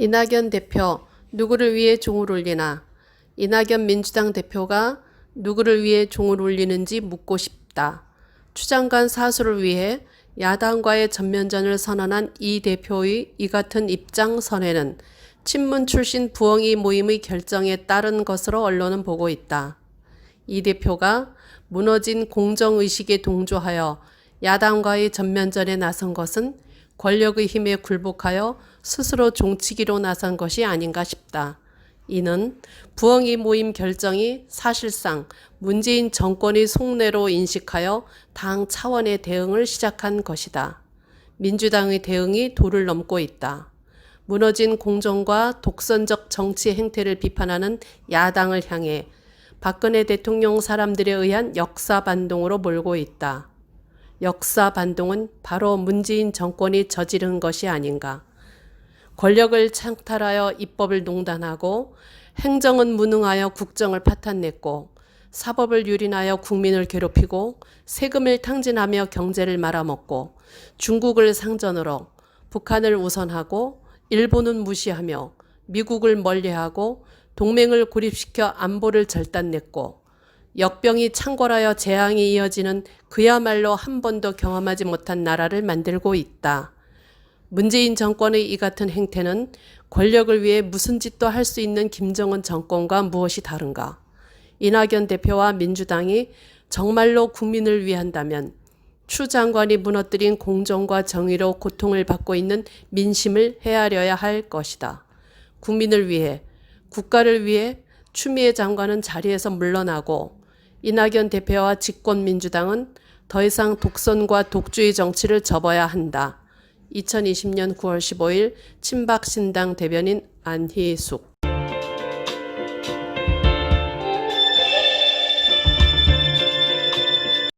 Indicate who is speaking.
Speaker 1: 이낙연 대표, 누구를 위해 종을 울리나? 이낙연 민주당 대표가 누구를 위해 종을 울리는지 묻고 싶다. 추장관 사수를 위해 야당과의 전면전을 선언한 이 대표의 이 같은 입장 선회는 친문 출신 부엉이 모임의 결정에 따른 것으로 언론은 보고 있다. 이 대표가 무너진 공정의식에 동조하여 야당과의 전면전에 나선 것은 권력의 힘에 굴복하여 스스로 종치기로 나선 것이 아닌가 싶다. 이는 부엉이 모임 결정이 사실상 문재인 정권의 속내로 인식하여 당 차원의 대응을 시작한 것이다. 민주당의 대응이 도를 넘고 있다. 무너진 공정과 독선적 정치 행태를 비판하는 야당을 향해 박근혜 대통령 사람들에 의한 역사 반동으로 몰고 있다. 역사 반동은 바로 문재인 정권이 저지른 것이 아닌가. 권력을 창탈하여 입법을 농단하고 행정은 무능하여 국정을 파탄냈고 사법을 유린하여 국민을 괴롭히고 세금을 탕진하며 경제를 말아먹고 중국을 상전으로 북한을 우선하고 일본은 무시하며 미국을 멀리하고 동맹을 고립시켜 안보를 절단냈고 역병이 창궐하여 재앙이 이어지는 그야말로 한 번도 경험하지 못한 나라를 만들고 있다. 문재인 정권의 이 같은 행태는 권력을 위해 무슨 짓도 할 수 있는 김정은 정권과 무엇이 다른가? 이낙연 대표와 민주당이 정말로 국민을 위한다면 추 장관이 무너뜨린 공정과 정의로 고통을 받고 있는 민심을 헤아려야 할 것이다. 국민을 위해, 국가를 위해 추미애 장관은 자리에서 물러나고 이낙연 대표와 집권민주당은 더 이상 독선과 독주의 정치를 접어야 한다. 2020년 9월 15일 친박신당 대변인 안희숙